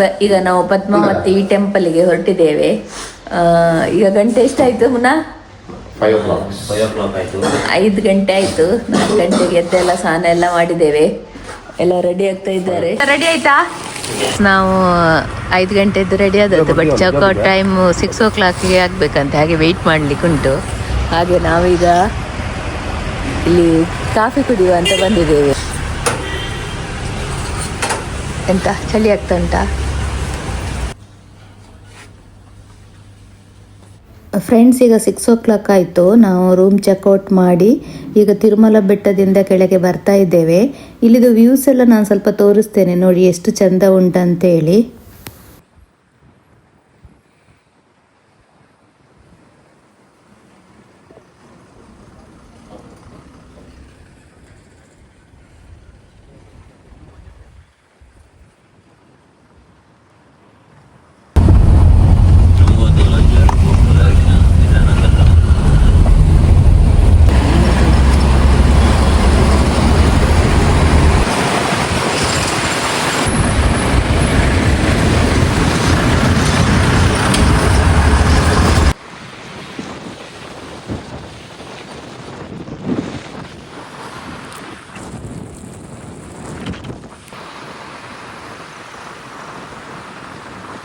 ಈಗ ನಾವು ಪದ್ಮಾವತಿ ಟೆಂಪಲ್ಗೆ ಹೊರಟಿದ್ದೇವೆ. ಆ, ಈಗ ಗಂಟೆ ಎಷ್ಟಾಯ್ತು ಮುನ್ನ ಐದು ಗಂಟೆ ಆಯ್ತು. ನಾಲ್ಕು ಗಂಟೆಗೆ ಎದ್ದೆಲ್ಲ ಸ್ನಾನ ಎಲ್ಲ ಮಾಡಿದ್ದೇವೆ. ಎಲ್ಲ ರೆಡಿ ಆಗ್ತಾ ಇದ್ದಾರೆ. ರೆಡಿ ಆಯ್ತಾ? ನಾವು ಐದು ಗಂಟೆದ್ದು ರೆಡಿ ಆದದ್ದು ಬಟ್ ಚೌಕೌಟ್ ಟೈಮ್ ಸಿಕ್ಸ್ ಓ ಕ್ಲಾಕ್ಗೆ ಆಗ್ಬೇಕಂತ. ಹಾಗೆ ವೆಯ್ಟ್ ಮಾಡ್ಲಿಕ್ಕೆ ಉಂಟು. ಹಾಗೆ ನಾವೀಗ ಇಲ್ಲಿ ಕಾಫಿ ಕುಡಿಯುವ ಅಂತ ಬಂದಿದ್ದೇವೆ. ಎಂತ ಚಳಿ ಆಗ್ತಾ ಉಂಟಾ? ಫ್ರೆಂಡ್ಸ್ ಈಗ ಸಿಕ್ಸ್ ಓ ಕ್ಲಾಕ್ ಆಯಿತು. ನಾವು ರೂಮ್ ಚೆಕ್ಔಟ್ ಮಾಡಿ ಈಗ ತಿರುಮಲ ಬೆಟ್ಟದಿಂದ ಕೆಳಗೆ ಬರ್ತಾ ಇದ್ದೇವೆ. ಇಲ್ಲಿದು ವ್ಯೂಸ್ ಎಲ್ಲ ನಾನು ಸ್ವಲ್ಪ ತೋರಿಸ್ತೇನೆ ನೋಡಿ ಎಷ್ಟು ಚಂದ ಉಂಟಂತೇಳಿ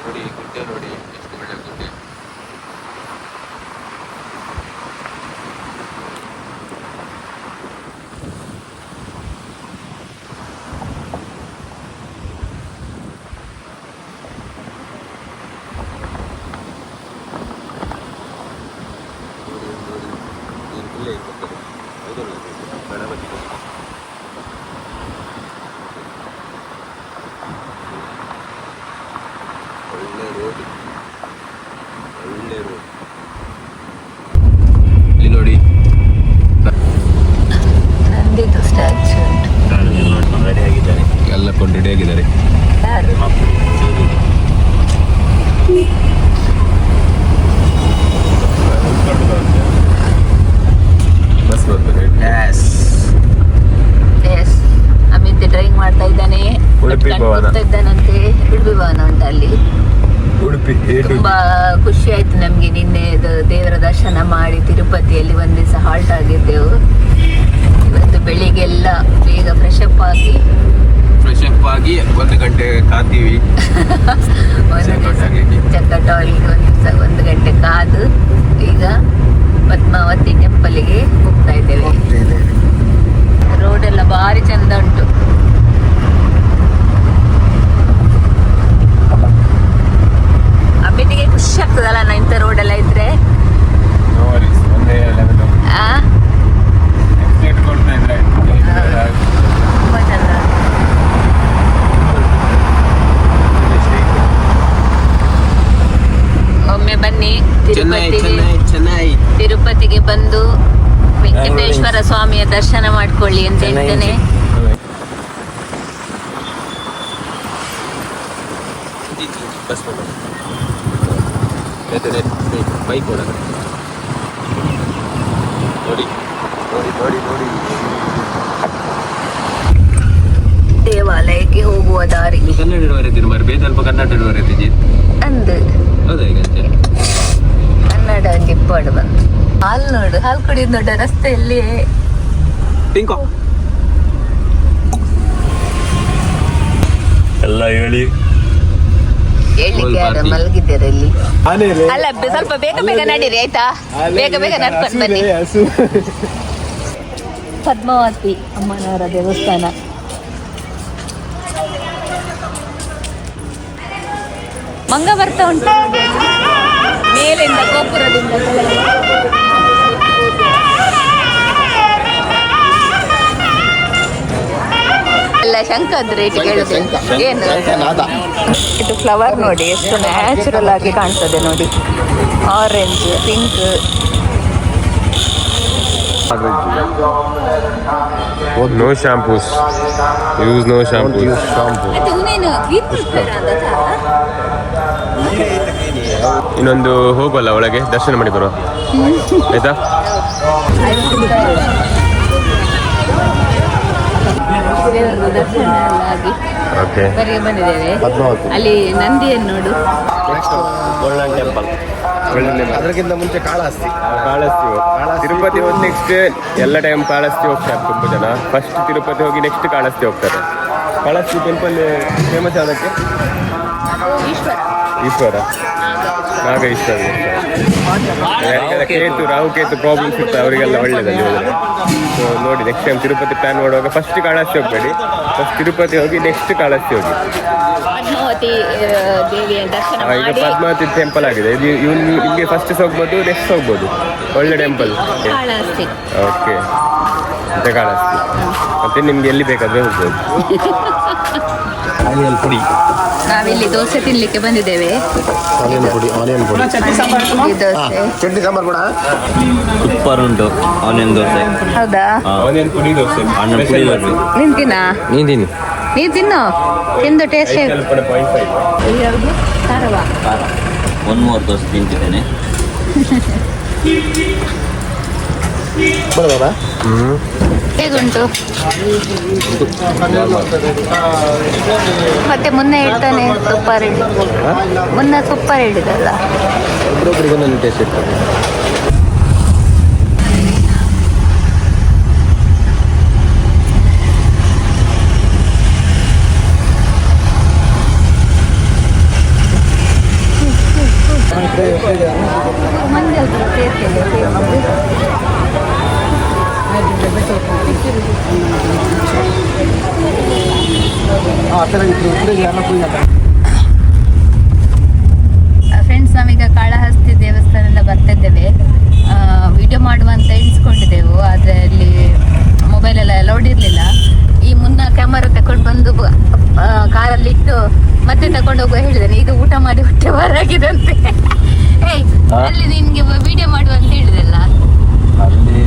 ನೋಡಿ ಗುಡ್ಡೆ ನೋಡಿ ಎಷ್ಟು ಒಳ್ಳೆ ಗುಡ್ಡೆ ಇಲ್ಲೇ ಇರ್ತದೆ ಹೌದಲ್ಲ ಗಣಪತಿ ಒಳ್ಳೆ ರೋಡ್ ಒಳ್ಳೆ ರೋಡ್ ಇಲ್ಲಿ ನೋಡಿ ನಂದಿದು ಸ್ಟ್ಯಾಚು ಉಂಟು ರೆಡಿ ಆಗಿದ್ದಾರೆ ಎಲ್ಲ ಕೊಂಡು ರೆಡಿ ಆಗಿದ್ದಾರೆ ಯಾರು ಬಸ್ ಬರ್ತದೆ ಎಸ್ ಎಸ್ ಅಮಿತ್ ಡ್ರೈವಿಂಗ್ ಮಾಡ್ತಾ ಇದ್ದಾನೆ ಉಡುಪಿ ಕಣ್ ಭವನ. ಕೂಗ್ತಾ ಇದ್ದಾನಂತೆ ಉಡುಪಿ ಭವನ ಉಂಟು ಅಲ್ಲಿ ಉಡುಪಿ ಎ ಟು ತುಂಬಾ ಖುಷಿ ಆಯ್ತು ನಮ್ಗೆ ನಿನ್ನೆ ದೇವರ ದರ್ಶನ ಮಾಡಿ ತಿರುಪತಿಯಲ್ಲಿ ಒಂದ್ ದಿವಸ ಹಾಲ್ಟ್ ಆಗಿದ್ದೆವು. ಇವತ್ತು ಬೆಳಿಗ್ಗೆಲ್ಲ ಬೇಗ ಫ್ರೆಶ್ ಅಪ್ ಆಗಿ. ಫ್ರೆಶ್ ಅಪ್ ಆಗಿ ಒಂದು ಗಂಟೆ ಕಾತೀವಿ. ಚಕ್ಕಟ ಒಂದು ದಿವಸ ಒಂದು ಗಂಟೆ ಕಾದು ಈಗ ಪದ್ಮಾವತಿ ಟೆಂಪಲ್ಗೆ ಹೋಗ್ತಾ ಇದ್ದೇವೆ. ರೋಡ್ ಎಲ್ಲ ಭಾರಿ ಚಂದ ಉಂಟು. ಅಬ್ಬಿನಿಗೆ ಖುಷಿ ಆಗ್ತದಲ್ಲ ನಾ ಇಂಥ ರೋಡ್ ಎಲ್ಲ ಇದ್ರೆ? ಒಮ್ಮೆ ಬನ್ನಿ ತಿರುಪತಿಗೆ. ಬಂದು ವೆಂಕಟೇಶ್ವರ ಸ್ವಾಮಿಯ ದರ್ಶನ ಮಾಡ್ಕೊಳ್ಳಿ ಅಂತ ಹೇಳ್ತೇನೆ. ಬಸ್ ಕೊಡು ಬೈಕ್ ಒಳಗಡೆ ನೋಡಿ ನೋಡಿ ನೋಡಿ ನೋಡಿ. ದೇವಾಲಯಕ್ಕೆ ಹೋಗುವ ದಾರಿ. ಕನ್ನಡ ಇಡುವರೆದಿರು ಮರಿ ಬೇಜ ಅಲ್ಪ ಕನ್ನಡ ಇಡುವರೆದಿಜಿ ಅಂದು. ಹೌದಾ ಈಗ ಅಂತೆ ಕನ್ನಡ ಜಿಪ್ಪಾಡು ಬಂದು ಹಾಲು ನೋಡು ಹಾಲು ಕುಡಿಯೋದು ನೋಡ ರಸ್ತೆಯಲ್ಲಿ. ಪಿಂಕೋ ಎಲ್ಲ ಹೇಳಿ. ಮಲಗಿದ್ದಾರೆ ಇಲ್ಲಿ? ಅಲ್ಲ ಸ್ವಲ್ಪ ಬೇಗ ಬೇಗ ನಡೀರಿ ಆಯ್ತಾ? ಬೇಗ ಬೇಗ ನಡ್ಕೊಂಡು ಬನ್ನಿ. ಪದ್ಮಾವತಿ ಅಮ್ಮನವರ ದೇವಸ್ಥಾನ. ಮಂಗ ಬರ್ತಾ ಉಂಟು. ಮೇಲಿಂದ ಗೋಪುರದಿಂದ ಎಲ್ಲ ಶಂಕದ್ ರೇಟ್ ಕೇಳಿದೆ ಏನು ಇದು ಫ್ಲವರ್ ನೋಡಿ ಎಷ್ಟು ನ್ಯಾಚುರಲ್ ಆಗಿ ಕಾಣ್ತದೆ ನೋಡಿ. Orange pink no shampoos use no shampoos ಇನ್ನೊಂದು ಹೋಗಲ್ಲ ಒಳಗೆ ದರ್ಶನ ಮಾಡಿ ಬರುವ. ಆಯ್ತಾ? ದೇವರ ದರ್ಶನ ಎಲ್ಲ ಆಗಿ ಓಕೆ ಹೊರಗೆ ಬಂದಿದ್ದೇವೆ ಅಲ್ಲಿ ನಂದಿಯನ್ನು ನೋಡು. ಗೋಲ್ಡನ್ ಟೆಂಪಲ್ ಅದಕ್ಕಿಂತ ಮುಂಚೆ ಕಾಳಹಸ್ತಿ. ಕಾಳಹಸ್ತಿ. ಹೋಗ್- ತಿರುಪತಿ ಹೋಗಿ ನೆಕ್ಸ್ಟ್ ಎಲ್ಲ ಟೈಮ್ ಕಾಳಹಸ್ತಿ ಹೋಗ್ತಾರೆ ತುಂಬ ಜನ. ಫಸ್ಟ್ ತಿರುಪತಿ ಹೋಗಿ ನೆಕ್ಸ್ಟ್ ಕಾಳಸ್ತಿ ಹೋಗ್ತಾರೆ. ಕಾಳಸ್ತಿ ಟೆಂಪಲ್ ಫೇಮಸ್ ಯಾವುದಕ್ಕೆ? ಈಶ್ವರ. ಈಶ್ವರ. ನಾಗ ಇಷ್ಟ ಕೇತು ರಾಹು ಕೇತು ಪ್ರಾಬ್ಲಮ್ಸ್ ಇರ್ತದೆ ಅವರಿಗೆಲ್ಲ ಒಳ್ಳೇದಲ್ಲಿ ಹೋದರೆ ಸೊ ನೋಡಿ ನೆಕ್ಸ್ಟ್ ಟೈಮ್ ತಿರುಪತಿ ಪ್ಲಾನ್ ಮಾಡುವಾಗ ಫಸ್ಟ್ ಕಾಳಾಸ್ತಿ ಹೋಗಬೇಡಿ. ಫಸ್ಟ್ ತಿರುಪತಿ ಹೋಗಿ ನೆಕ್ಸ್ಟ್ ಕಾಳಾಸ್ತಿ ಹೋಗಿ. ಈಗ ಪದ್ಮಾವತಿ ಟೆಂಪಲ್ ಆಗಿದೆ. ಇದು ಇವನು ಇಲ್ಲಿ ಫಸ್ಟ್ ಹೋಗ್ಬೋದು ನೆಕ್ಸ್ಟ್ ಹೋಗ್ಬೋದು ಒಳ್ಳೆ ಟೆಂಪಲ್ ಓಕೆ ಮತ್ತೆ ಕಾಳಾಸ್ತಿ ಮತ್ತೆ ನಿಮ್ಗೆ ಎಲ್ಲಿ ಬೇಕಾದ್ರೆ ಹೋಗ್ಬೋದು. ಪುಡಿ ನಾವಿಲ್ಲಿ ದೋಸೆ ತಿನ್ಲಿಕ್ಕೆ ಬಂದಿದ್ದೇವೆ. ಆನಿಯನ್ ಪುಡಿ ಆನಿಯನ್ ಪುಡಿ. ಈ ದೋಸೆ. ಚಟ್ನಿ ಸಾಂಬಾರ್ ಕೂಡ. ಸೂಪರ್ ಉಂಟು ಆನಿಯನ್ ದೋಸೆ. ಹೌದಾ? ಆನಿಯನ್ ಪುಡಿ ದೋಸೆ. ಆನಿಯನ್ ಪುಡಿ ದೋಸೆ. ನೀನ್ ತಿನ್ನ? ನೀನ್ ತಿನ್ನು. ನೀನ್ ತಿನ್ನು? ತಿಂದು ಟೇಸ್ಟ್ ಯಾವುದು ಖಾರವ? ಖಾರ. ಒಂದು ಮೂರು ದೋಸೆ ತಿಂತಿದ್ದೇನೆ. ಹೇಗುಂಟು? ಮತ್ತೆ ಮುನ್ನೆ ಹೇಳ್ತಾನೆ ಸೂಪರ್ ಹಿಡಿ ಮುನ್ನ ಸೂಪರ್ ಹಿಡಿದಲ್ಲ ಫ್ರೆಂಡ್ಸ್ ನಾವೀಗ ಕಾಳಹಸ್ತಿ ದೇವಸ್ಥಾನದಿಂದ ಬರ್ತಿದ್ದೇವೆ. ವಿಡಿಯೋ ಮಾಡುವಂತ ಎಣಿಸ್ಕೊಂಡಿದ್ದೆವು, ಆದರೆ ಅಲ್ಲಿ ಮೊಬೈಲ್ ಎಲ್ಲ ಅಲೌಡ್ ಇರಲಿಲ್ಲ. ಈ ಮುನ್ನ ಕ್ಯಾಮರಾ ತಕೊಂಡು ಬಂದು ಕಾರಲ್ಲಿ ಇಟ್ಟು ಮತ್ತೆ ತಕೊಂಡು ಹೋಗುವ ಹೇಳಿದ್ದೇನೆ. ಇದು ಊಟ ಮಾಡಿ ಹೊಟ್ಟೆ ಹೊರಗಿದಂತೆ ಅಲ್ಲಿ ನಿನ್ಗೆ ವಿಡಿಯೋ ಮಾಡುವ ಅಂತ ಹೇಳಿದೆಲ್ಲ ಅಲ್ಲಿ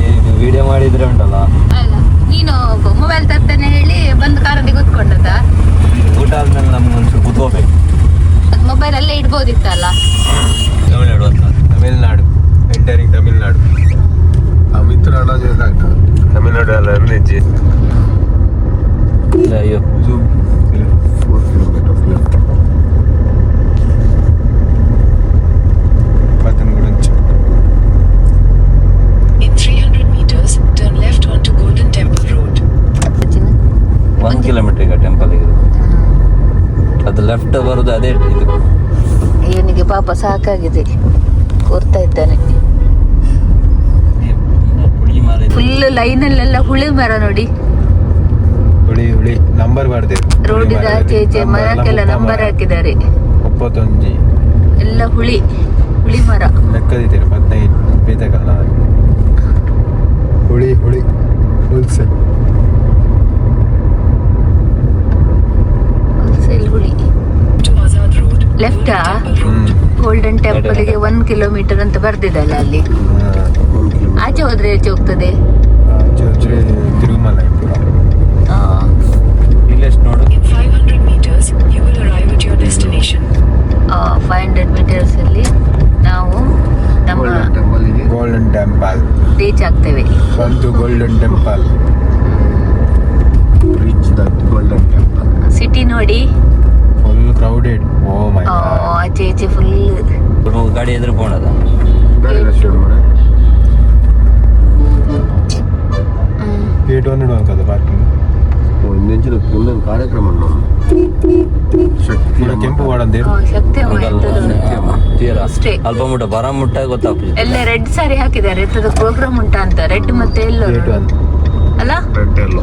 ವಿಡಿಯೋ ಮಾಡಿದ್ರೆ ಉಂಟಲ್ಲ ಅಲ್ಲ ನೀನು ಮೊಬೈಲ್ ತರ್ತೇನೆ ಹೇಳಿ ಬಂದು ಕಾರಲ್ಲಿ ಕೂತ್ಕೊಂಡದ ಊಟ ಆದ್ಮೇಲೆ ನಮ್ಗೆ ಒಂಚೂರು ಕೂತ್ಕೋಬೇಕು ಅದು ಮೊಬೈಲ್ ಅಲ್ಲೇ ಇಡ್ಬೋದಿತ್ತಲ್ಲ ತಮಿಳ್ನಾಡು ಅಂತ. ತಮಿಳ್ನಾಡು. ಎಂಟರಿಂಗ್ ತಮಿಳ್ನಾಡು. ತಮಿಳ್ನಾಡು ಅಲ್ಲ ನಿಜ ಇಲ್ಲ ಅಯ್ಯೋ In 300 meters, turn left onto Golden Temple Road. ಒಂದು ಕಿಲೋಮೀಟರ್ ಈಗ ಟೆಂಪಲ್ ಇದು ಅದು ಲೆಫ್ಟ್ ಬರೋದು ಅದೇ ಇದು ಇವನಿಗೆ ಪಾಪ ಸಾಕಾಗಿದೆ. ಕೂರ್ತಾ ಇದ್ದಾನೆ. ಫುಲ್ ಲೈನಲ್ಲೆಲ್ಲ ಹುಳಿ ಮರ ನೋಡಿ. ಹುಳಿ ಹುಳಿ. ನಂಬರ್ ಬರ್ದೆ ರೋಡಿದ ಆಚೆ ಈಚೆ ಮರಕ್ಕೆಲ್ಲ ನಂಬರ್ ಹಾಕಿದ್ದಾರೆ. ಒಪ್ಪತ್ತೊಂಜಿ ಎಲ್ಲ ಹುಳಿ ಹುಳಿ ಮರ. ಲೆಕ್ಕದಿದೆ ಹದಿನೈದು ಬೇತಕಲ್ಲ ಹುಳಿ ಹುಳಿ. ಹುಲ್ಸೆ ಲೆಫ್ಟಾ ಗೋಲ್ಡನ್ ಟೆಂಪಲ್ಗೆ ಒನ್ ಕಿಲೋಮೀಟರ್ ಅಂತ ಬರ್ದಿದಲ್ಲ ಅಲ್ಲಿ? ಆಚೆ ಹೋದ್ರೆ ಆಚೆ ಹೋಗ್ತದೆ ತಿರುಮಲ ಪುರ ಆ, ಇಲ್ಲೆಷ್ಟು ನೋಡು. In 500 meters, you will arrive at your destination. ಆ, ಫೈವ್ ಹಂಡ್ರೆಡ್ ಮೀಟರ್ಸ್ ಅಲ್ಲಿ ನಾವು ನಮ್ಮ ಗೋಲ್ಡನ್ ಟೆಂಪಲ್ ರೀಚ್ ಆಗ್ತೇವೆ. ಒಂದು golden temple reach the golden temple city ನೋಡಿ. Full crowded oh my god ആ ചേച്ചി ഫുള്ള് നമുക്ക് കടി എതിർ പോണതാ ಏಟ್ ಹಂಡ್ರೆಡ್ ಅನ್ಕದ ಪಾರ್ಕಿಂಗ್ ಒಂದಿಂಚಿನ ಫುಲ್ ಕಾರ್ಯಕ್ರಮ ಅಲ್ಪ ಮುಟ್ಟ. ಬರ ಮುಟ್ಟ ಗೊತ್ತಾ ಎಲ್ಲ ರೆಡ್ ಸಾರಿ ಹಾಕಿದ್ದಾರೆ. ಪ್ರೋಗ್ರಾಮ್ ಉಂಟಾ ಅಂತ ರೆಡ್ ಮತ್ತೆ ಎಲ್ಲೋ ಅಲ್ಲ? ರೆಡ್ ಎಲ್ಲೋ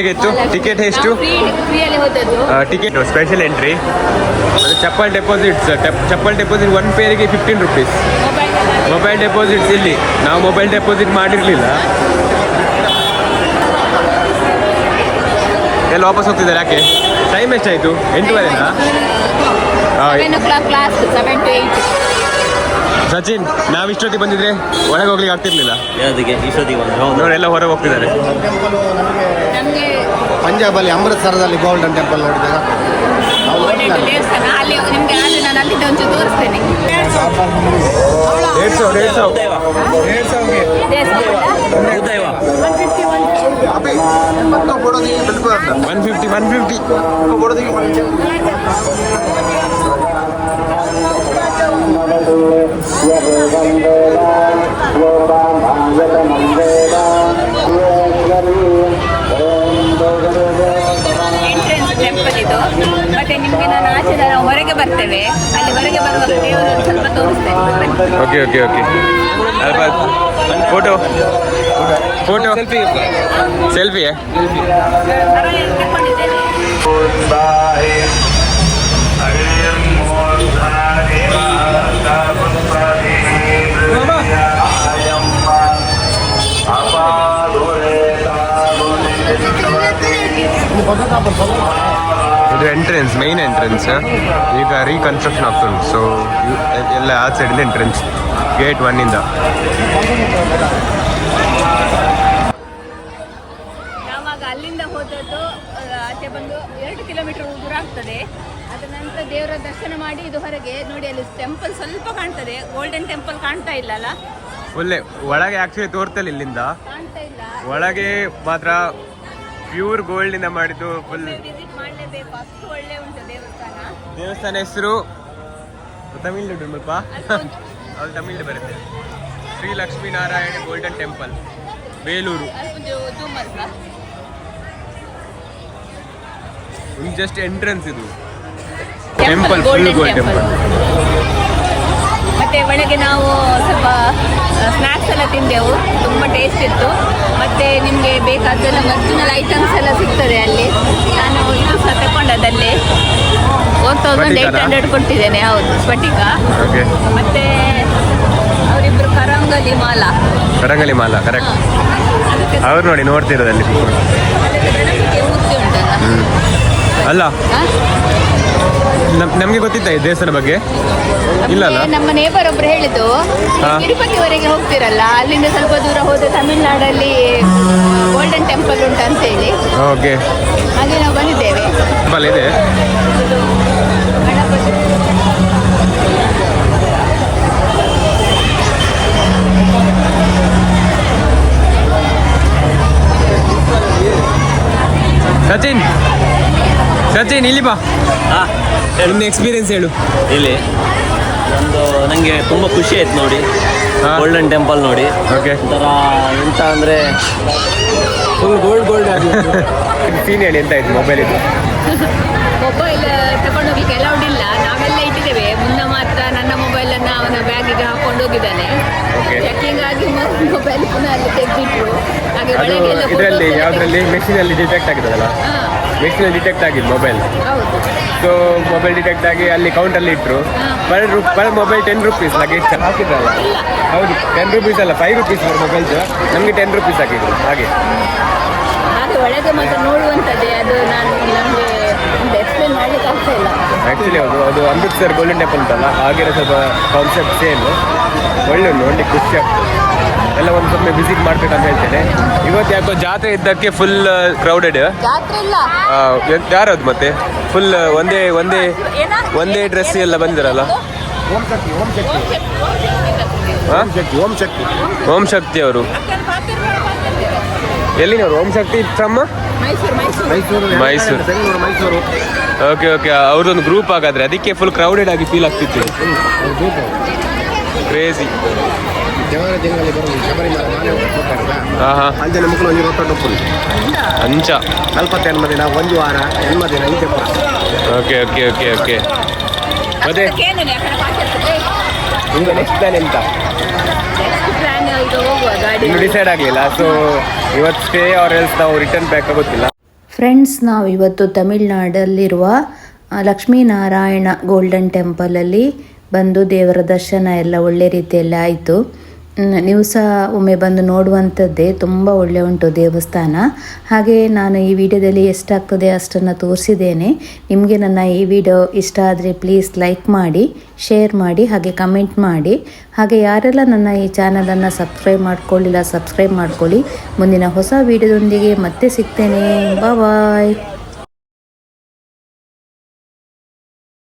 ಹೇಗಿತ್ತು? ಟಿಕೆಟ್ ಎಷ್ಟು? ಟಿಕೆಟ್ ಸ್ಪೆಷಲ್ ಎಂಟ್ರಿ ಅದು chappal deposits chappal deposit one ಪೇರಿಗೆ fifteen rupees mobile deposits ಇಲ್ಲಿ. ನಾವು ಮೊಬೈಲ್ ಡೆಪಾಸಿಟ್ ಮಾಡಿರಲಿಲ್ಲ. ಎಲ್ಲ ವಾಪಸ್ ಹೋಗ್ತಿದ್ದಾರೆ ಯಾಕೆ? ಟೈಮ್ ಎಷ್ಟಾಯಿತು? ಎಂಟೂವರೆನಾ class seven to eight Sachin ನಾವ್ ಇಷ್ಟೊತ್ತಿಗೆ ಬಂದಿದ್ರೆ ಒಳಗೆ ಹೋಗ್ಲಿಕ್ಕೆ ಆಗ್ತಿರ್ಲಿಲ್ಲ. ಅದಕ್ಕೆ ಇಷ್ಟೊತ್ತಿಗೆ ಬಂದ್ರೆ? ಹೊರಗೆ ಹೋಗ್ತಿದ್ದಾರೆ. ನಮಗೆ ಪಂಜಾಬಲ್ಲಿ ಅಮೃತಸರದಲ್ಲಿ ಗೋಲ್ಡನ್ ಟೆಂಪಲ್ ನೋಡಿದಾಗ ಒನ್ ಫಿಫ್ಟಿ ಒನ್ ಫಿಫ್ಟಿ ಇದು ಮತ್ತೆ ನಿಮಗೆ ನಾನು ಆಚೆ ಹೊರಗೆ ಬರ್ತೇವೆ ಅಲ್ಲಿ ಹೊರಗೆ ಬರುವಾಗ okay okay okay photo photo selfie selfie ಇದು ಎಂಟ್ರೆನ್ಸ್ ಮೈನ್ ಎಂಟ್ರೆನ್ಸ್ ಈಗ ರೀಕನ್ಸ್ಟ್ರಕ್ಷನ್ ಆಗ್ತದೆ ಸೊ ಎಲ್ಲ ಆ ಸೈಡಿಂದ ಎಂಟ್ರೆನ್ಸ್ ಗೇಟ್ ಒನ್ನಿಂದ ಯಾವಾಗ ಅಲ್ಲಿಂದ ಹೋದದ್ದು ಆಚೆ ಬಂದು ಎರಡು ಕಿಲೋಮೀಟರ್ ದೂರ ಆಗ್ತದೆ. ಅದ ನಂತರ ದೇವರ ದರ್ಶನ ಮಾಡಿ ಇದು ಹೊರಗೆ ನೋಡಿ ಅಲ್ಲಿ ಟೆಂಪಲ್ ಸ್ವಲ್ಪ ಕಾಣ್ತದೆ. ಗೋಲ್ಡನ್ ಟೆಂಪಲ್ ಕಾಣ್ತಾ ಇಲ್ಲ ಅಲ್ಲ ಒಳ್ಳೆ ಒಳಗೆ ಆಕ್ಚುಲಿ ತೋರ್ತಲ್ಲ ಇಲ್ಲಿಂದ. ಕಾಣ್ತಾ ಇಲ್ಲ. ಒಳಗೆ ಮಾತ್ರ ಪ್ಯೂರ್ ಗೋಲ್ಡಿಂದ ಮಾಡಿದ್ದು ಫುಲ್ ದೇವಸ್ಥಾನ. ಹೆಸರು ತಮಿಳ್ ಸ್ವಲ್ಪ ಅವ್ರು ಅದು ತಮಿಳ್ ಬರುತ್ತೆ. Shri Lakshminarayana golden temple Belur. Just entrance ಇದು ಟೆಂಪಲ್ ಫುಲ್ ಗೋಲ್ಡ್ ಟೆಂಪಲ್ ಮತ್ತೆ ಒಳಗೆ ನಾವು ಸ್ವಲ್ಪ ಸ್ನ್ಯಾಕ್ಸ್ ಎಲ್ಲ ತಿಂದೆವು. ತುಂಬ ಟೇಸ್ಟ್ ಇತ್ತು. ಮತ್ತೆ ನಿಮಗೆ ಬೇಕಾದ್ದೆಲ್ಲ ಒರಿಜಿನಲ್ ಐಟಮ್ಸ್ ಎಲ್ಲ ಸಿಗ್ತದೆ ಅಲ್ಲಿ. ನಾನು ಇದು ಸಹ ತಗೊಂಡದಲ್ಲಿ ಒನ್ ತೌಸಂಡ್ ಏಯ್ಟ್ ಹಂಡ್ರೆಡ್ ಕೊಟ್ಟಿದ್ದೇನೆ ಹೌದು ಸ್ಫಟಿಕ ಮತ್ತೆ ಅವರಿಬ್ರು ಕರಂಗಲಿ ಮಾಲ. ಕರಂಗಲಿ ಮಾಲ ಕರೆಕ್ಟ್ ಅವ್ರು ನೋಡಿ ನೋಡ್ತಿರೋದಲ್ಲಿ ಅಲ್ಲ. ನಮಗೆ ನಮ್- ನಮ್ಗೆ ಗೊತ್ತಿತ್ತ ಈ ದೇವಸ್ಥಾನ ಬಗ್ಗೆ? ಇಲ್ಲ ಅಲ್ಲ? ನಮ್ಮ ನೇಬರ್ ಒಬ್ರು ಹೇಳಿದ್ದು. ತಿರುಪತಿವರೆಗೆ ಹೋಗ್ತಿರಲ್ಲ ಅಲ್ಲಿಂದ ಸ್ವಲ್ಪ ದೂರ ಹೋದ ತಮಿಳ್ನಾಡಲ್ಲಿ ಗೋಲ್ಡನ್ ಟೆಂಪಲ್ ಉಂಟು ಅಂತ ಹೇಳಿ. ಓಕೆ. ಹಾಗೆ ನಾವು ಬಂದಿದ್ದೇವೆ. ಟೆಂಪಲ್ ಇದೆ. ಗಣಪತಿ. ಸಚಿನ್ ಇಲ್ಲಿ ಬಾ. ಹಾ ನಿನ್ನ ಎಕ್ಸ್ಪೀರಿಯನ್ಸ್ ಹೇಳು. ಇಲ್ಲಿ. ಒಂದು ನನಗೆ ತುಂಬ ಖುಷಿ ಆಯ್ತು ನೋಡಿ. ಹಾ. ಗೋಲ್ಡನ್ ಟೆಂಪಲ್ ನೋಡಿ. ಓಕೆ ಒಂಥರ ಎಂತ ಅಂದರೆ ಫುಲ್ ಗೋಲ್ಡ್ ಗೋಲ್ಡ್ ಸೀನ್ ಹೇಳಿ ಎಂತ ಆಯ್ತು ಮೊಬೈಲ್ ಇದು? ಮೊಬೈಲ್ ತಗೊಂಡೋಗ್ಲಿಕ್ಕೆ ಅಲೌಡ್ ಇಲ್ಲ. ನಾವೆಲ್ಲ ಇಟ್ಟಿದ್ದೇವೆ. ಮುನ್ನ ಮಾತ್ರ ನನ್ನ ಮೊಬೈಲ್ ಅನ್ನ ಅವನ ಬ್ಯಾಗಿಗೆ ಹಾಕೊಂಡು ಹೋಗಿದ್ದಾನೆ. ಚೆಕಿಂಗ್ ಆಗಿ ಮೊಬೈಲ್ ಪುನಃ ಅಲ್ಲಿ ತೆಗೆದಿಟ್ರು. ಹಾಗೆ ಇದರಲ್ಲಿ ಯಾವುದ್ರಲ್ಲಿ? ಮೆಷಿನಲ್ಲಿ ಡಿಟೆಕ್ಟ್ ಆಗಿದ್ದಲ್ಲ ಹಾ, ಮೆಷಿನಲ್ಲಿ ಡಿಟೆಕ್ಟ್ ಆಗಿದ್ದು ಮೊಬೈಲ್ ಹೌದು ಸೊ ಮೊಬೈಲ್ ಡಿಟೆಕ್ಟ್ ಆಗಿ ಅಲ್ಲಿ ಕೌಂಟಲ್ಲಿ ಇಟ್ಟರು ಪರ್ ರು per mobile ten rupees luggage ಹಾಕಿದ್ರಲ್ಲ? ಹೌದು ಟೆನ್ ರುಪೀಸ್ ಅಲ್ಲ ಫೈವ್ ರುಪೀಸ್ ಪರ್ ಮೊಬೈಲ್ಸ್ ನಮಗೆ ಟೆನ್ ರುಪೀಸ್ ಹಾಕಿದ್ರು ಹಾಗೆ. ಹಾಗೆ ಒಳಗೆ ನೋಡುವಂಥದ್ದೇ ಅದು ನಾನು ನಮಗೆ ಒಂದು ಎಕ್ಸ್ಪ್ಲೇನ್ ಮಾಡ್ಲಿಕ್ಕೆ ಆಗ್ತಾ ಇಲ್ಲ. ಆ್ಯಕ್ಚುಲಿ ಹೌದು ಅದು ಅಮೃತ್ಸರ್ ಗೋಲ್ಡನ್ ಟೆಂಪಲ್ ಉಂಟಲ್ಲ ಹಾಗೆ ಸ್ವಲ್ಪ ಕಾನ್ಸೆಪ್ಟ್ ಸೇಮ್ ಒಳ್ಳೆ ಉಂಟು ನೋಡ್ಲಿಕ್ಕೆ ಖುಷಿ ಆಗ್ತದೆ ಎಲ್ಲ ಒಂದು ಸ್ವಲ್ಪ ವಿಸಿಟ್ ಮಾಡ್ಬೇಕಂತ ಹೇಳ್ತೇನೆ. ಇವತ್ತು ಯಾಕೋ ಜಾತ್ರೆ ಇದ್ದಕ್ಕೆ ಫುಲ್ ಕ್ರೌಡೆಡ್ ಜಾತ್ರೆ ಇಲ್ಲ. ಯಾರದು ಮತ್ತೆ? ಫುಲ್ ಒಂದೇ ಒಂದೇ ಒಂದೇ ಡ್ರೆಸ್ ಎಲ್ಲ ಬಂದಿರಲ್ಲ? ಓಂ ಶಕ್ತಿ ಅವರು. ಎಲ್ಲಿನವರು? ಓಂ ಶಕ್ತಿ ತಮ್ಮ ಮೈಸೂರು. ಓಕೆ ಓಕೆ ಅವ್ರದ್ದೊಂದು ಗ್ರೂಪ್ ಆಗಾದ್ರೆ ಅದಕ್ಕೆ ಫುಲ್ ಕ್ರೌಡೆಡ್ ಆಗಿ ಫೀಲ್ ಆಗ್ತಿತ್ತು. ಕ್ರೇಜಿ ದೇವರ ತಿಂಗಳಲ್ಲಿ ಬರೋದು ಶಬರಿಮಲೆ ನಾನೇ ಹೋಗ್ತಾರಲ್ಲ ಹಾ ಹಾ ಅಂಜನೆ ಮುಕ್ಕಲು ಒಂಜಿ ರೊಟ್ಟ ಟೊಪ್ಪುಲು ಅಂಚ. ನಲ್ಪತ್ತ ದಿನ ಒಂದು ವಾರ ಈ ತೆಪ್ಪ ಓಕೆ ಓಕೆ ಓಕೆ ಓಕೆ ಮತ್ತೆ? ನಿಮ್ಗೆ ನೆಕ್ಸ್ಟ್ ಪ್ಲಾನ್ ಎಂತ? ನೆಕ್ಸ್ಟ್ ಪ್ಲಾನ್ ಈಗ ಹೋಗುವ ಗಾಡಿ. ಇನ್ನು ಡಿಸೈಡ್ ಆಗಲಿಲ್ಲ ಸೊ ಇವತ್ತು ಸ್ಟೇ ಆರ್ ಎಲ್ಸ್ ನಾವು ರಿಟರ್ನ್ ಬ್ಯಾಕ್ ಗೊತ್ತಿಲ್ಲ. ಫ್ರೆಂಡ್ಸ್ ನಾವು ಇವತ್ತು ತಮಿಳ್ನಾಡಲ್ಲಿರುವ ಆ, ಲಕ್ಷ್ಮೀನಾರಾಯಣ ಗೋಲ್ಡನ್ ಟೆಂಪಲಲ್ಲಿ ಬಂದು ದೇವರ ದರ್ಶನ ಎಲ್ಲ ಒಳ್ಳೆ ರೀತಿಯಲ್ಲಿ ಆಯಿತು. ನೀವು ಸಹ ಒಮ್ಮೆ ಬಂದು ನೋಡುವಂಥದ್ದೇ ತುಂಬ ಒಳ್ಳೆ ಉಂಟು ದೇವಸ್ಥಾನ. ಹಾಗೆ ನಾನು ಈ ವಿಡಿಯೋದಲ್ಲಿ ಎಷ್ಟಾಗ್ತದೆ ಅಷ್ಟನ್ನು ತೋರಿಸಿದ್ದೇನೆ. ನಿಮಗೆ ನನ್ನ ಈ ವಿಡಿಯೋ ಇಷ್ಟ ಆದರೆ ಪ್ಲೀಸ್ ಲೈಕ್ ಮಾಡಿ ಶೇರ್ ಮಾಡಿ, ಹಾಗೆ ಕಮೆಂಟ್ ಮಾಡಿ. ಹಾಗೆ ಯಾರೆಲ್ಲ ನನ್ನ ಈ ಚಾನಲನ್ನು ಸಬ್ಸ್ಕ್ರೈಬ್ ಮಾಡ್ಕೊಳ್ಳಿಲ್ಲ ಸಬ್ಸ್ಕ್ರೈಬ್ ಮಾಡ್ಕೊಳ್ಳಿ. ಮುಂದಿನ ಹೊಸ ವಿಡಿಯೋದೊಂದಿಗೆ ಮತ್ತೆ ಸಿಗ್ತೇನೆ. ಬಾಯ್